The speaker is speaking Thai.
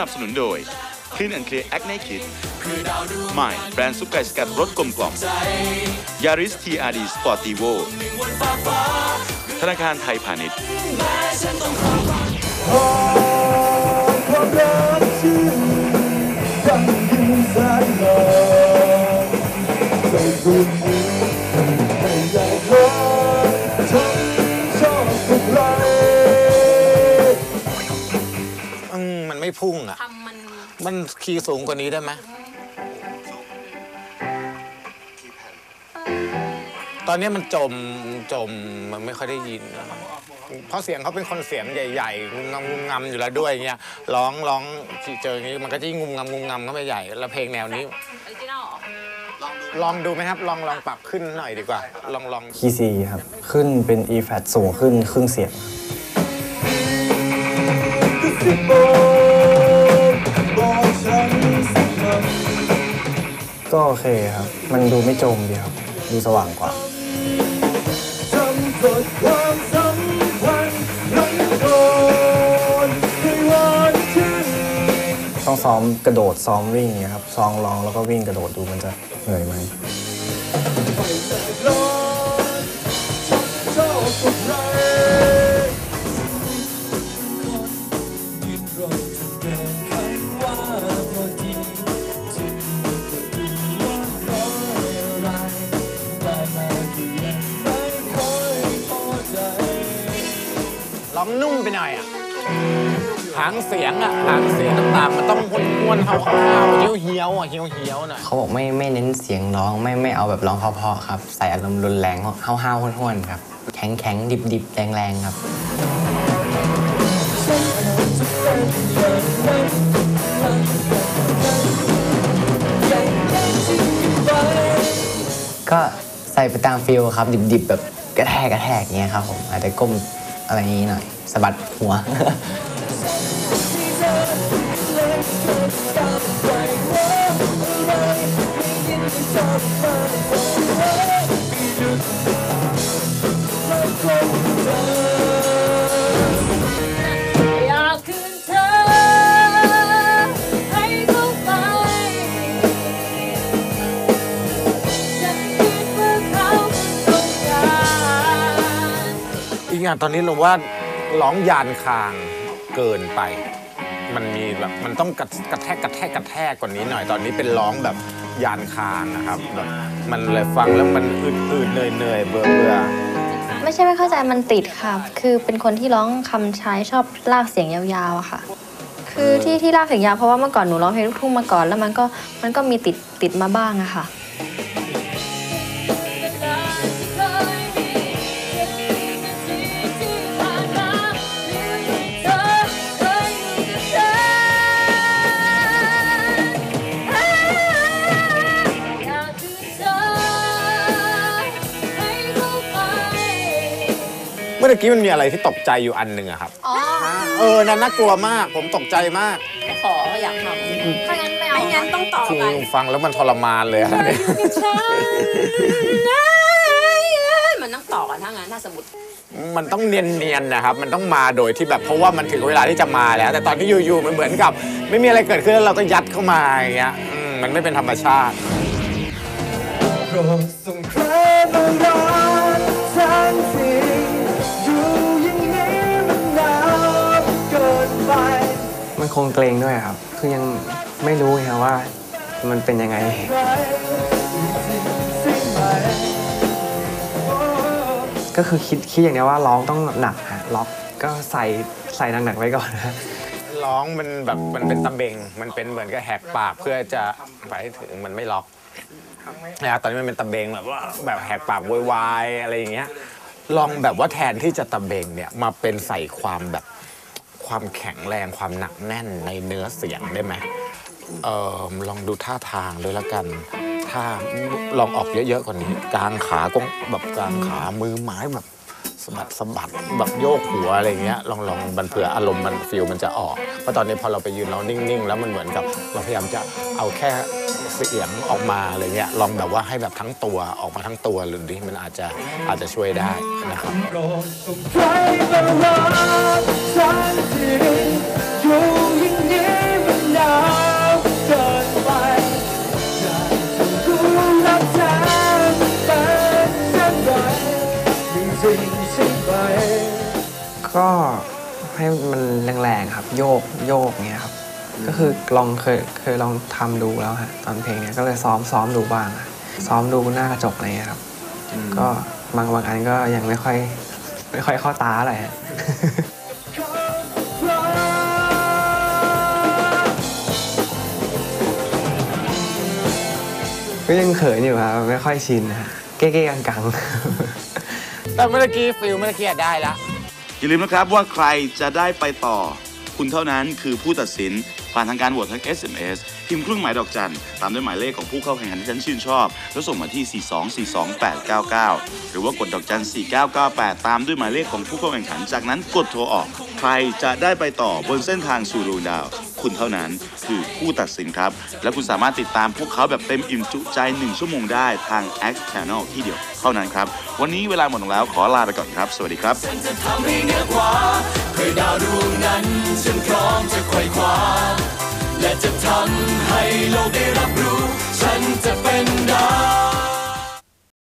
นับสนุนโดย Clean and Clear Acne Kit ใหม่แบรนด์ซุปไก่สกัดรสกลมกล่อมยาริสทรีอารีสปอร์ตีโวธนาคารไทยพาณิชย์ความ มมันไม่พุ่งอะ ทำมันมันคีย์สูงกว่านี้ได้ไหมตอนนี้มันจมจมมันไม่ค่อยได้ยินอะเพราะเสียงเขาเป็นคนเสียงใหญ่ๆงุมงำงุมงำอยู่แล้วด้วยเงี้ยร้องร้องเจออย่างนี้มันก็จะยิ่งงุมงำงุมงำเข้าไปใหญ่ แล้วเพลงแนวนี้ ออริจินอลลองดูไหมครับ ลองลองปรับขึ้นหน่อยดีกว่า ลองลองคีย์ซีครับ ขึ้นเป็น E flat สูงขึ้นครึ่งเสียงกร ก็โอเคครับ มันดูไม่จมดีครับ ดูสว่างกว่า ต้องซ้อมกระโดดซ้อมวิ่งอย่างเงี้ยครับ ซ้อมลองแล้วก็วิ่งกระโดดดูมันจะเหนื่อยไหมางเสียงอะหางเสียงต่างๆ มันต้องม้วนๆเฮาๆเฮี้ยวๆอะเฮี้ยวๆหน่อยเขาบอกไม่ไม่เน้นเสียงร้องไม่ไม่เอาแบบร้องเพราะๆครับ ใส่อารมณ์รุนแรงห้าวห้าวๆห้วนๆครับ แข็งแข็งดิบดิบๆแรงแรงๆครับ ก็ใส่ไปตามฟิลครับดิบๆแบบกระแทกกระแทกเงี้ยครับผมอาจจะก้มอะไรอย่างนี้หน่อยสะบัดหัว อีกอย่างตอนนี้เราว่าร้องยานคางเกินไป มันมีแบบมันต้องกระกระแทกกระแทกกระแทกกว่านี้หน่อยตอนนี้เป็นร้องแบบยานคางนะครับแบบมันเลยฟังแล้วมันอืดๆเหนื่อยๆเบื่อเบื่อไม่ใช่ไม่เข้าใจมันติดค่ะ คือเป็นคนที่ร้องคำใช้ชอบลากเสียงยาวๆอะค่ะ คือที่ที่ลากเสียงยาวเพราะว่าเมื่อก่อนหนูร้องเพลงลูกทุ่งมาก่อนแล้วมันก็มันก็มีติดติดมาบ้างอะค่ะ มื่อกี้มันมีอะไรที่ตกใจอยู่อันหนึ่งอะครับ อ๋อเออนั่นน่ากลัวมาก ผมตกใจมากขออยากทำถ้างั้นไม่เอาไม่งั้นต้องต่อคือกันฟังแล้วมันทรมานเลยอะมันต้องต่อกันถ้างั้นถ้าสมมติมันต้องเนียนๆนะครับ มันต้องมาโดยที่แบบเพราะว่ามันถึงเวลาที่จะมาแล้ว แต่ตอนที่อยู่ๆมันเหมือนกับ ไม่มีอะไรเกิดขึ้นแล้วเราก็ยัดเข้ามาอย่างเงี้ยอืมมันไม่เป็นธรรมชาติ โปรดส่งใครมารักฉั คงเกรงด้วยครับ คือยังไม่รู้ครับว่ามันเป็นยังไง ก็คือคิดคิดอย่างเดียวว่าร้องต้องหนักฮะล็อกก็ใส่ใส่หนักๆไว้ก่อนนะร้องมันแบบมันเป็นตะเบง มันเป็นเหมือนกับแหกปากเพื่อจะไปถึงมันไม่ล็อกนะครับตอนนี้มันเป็นตะเบงแบบว่าแบบแหกปากโวยวายอะไรอย่างเงี้ยลองแบบว่าแทนที่จะตะเบงเนี่ยมาเป็นใส่ความแบบ ความแข็งแรงความหนักแน่นในเนื้อเสียงได้ไหมเออลองดูท่าทางเลยละกัน ถ้าลองออกเยอะๆกว่านี้ กลางขากงแบบกลางขามือไม้แบบสะบัดสะบัดแบบโยกหัวอะไรเงี้ยลองลองมันเผื่ออารมณ์มันฟิลมันจะออกเพราะตอนนี้พอเราไปยืนเรานิ่งๆ แล้วมันเหมือนกับเราพยายามจะเอาแค่เสียงออกมาอะไรเงี้ยลองแบบว่าให้แบบทั้งตัวออกมาทั้งตัวหรือดิมันอาจจะอาจจะช่วยได้นะครับ ก็ให้มันแรงๆครับ โยกโยกเงี้ยครับ ก็คือลองเคยเคยลองทำดูแล้วฮะตอนเพลงเนี้ยก็เลยซ้อมซ้อมดูบ้างอะซ้อมดูหน้ากระจกอะไรเงี้ยครับ ก็บางบางอันก็ยังไม่ค่อยไม่ค่อยเข้าตาอะไรฮะก็ยังเขินอยู่ครับไม่ค่อยชินนะฮะเก้ๆกังๆ แต่เมื่อกี้ฟิลเมื่อกี้ได้ละ อย่าลืมนะครับว่าใครจะได้ไปต่อ คุณเท่านั้นคือผู้ตัดสินผ่านทางการโหวตทาง SMS พิมพ์เครื่องหมายดอกจัน ตามด้วยหมายเลขของผู้เข้าแข่งขันที่ฉันชื่นชอบ แล้วส่งมาที่ 4242899 หรือว่ากดดอกจัน 4998 ตามด้วยหมายเลขของผู้เข้าแข่งขัน จากนั้นกดโทรออก ใครจะได้ไปต่อบนเส้นทางสู่ดวงดาว คุณเท่านั้น คือผู้ตัดสินครับ และคุณสามารถติดตามพวกเขาแบบเต็มอิ่มจุใจ 1 ชั่วโมงได้ทาง X Channel ที่เดียวเท่านั้นครับ วันนี้เวลาหมดลงแล้วขอลาไปก่อนครับ สวัสดีครับและจะทำให้โลกได้รับรู้ ฉันจะเป็นดาว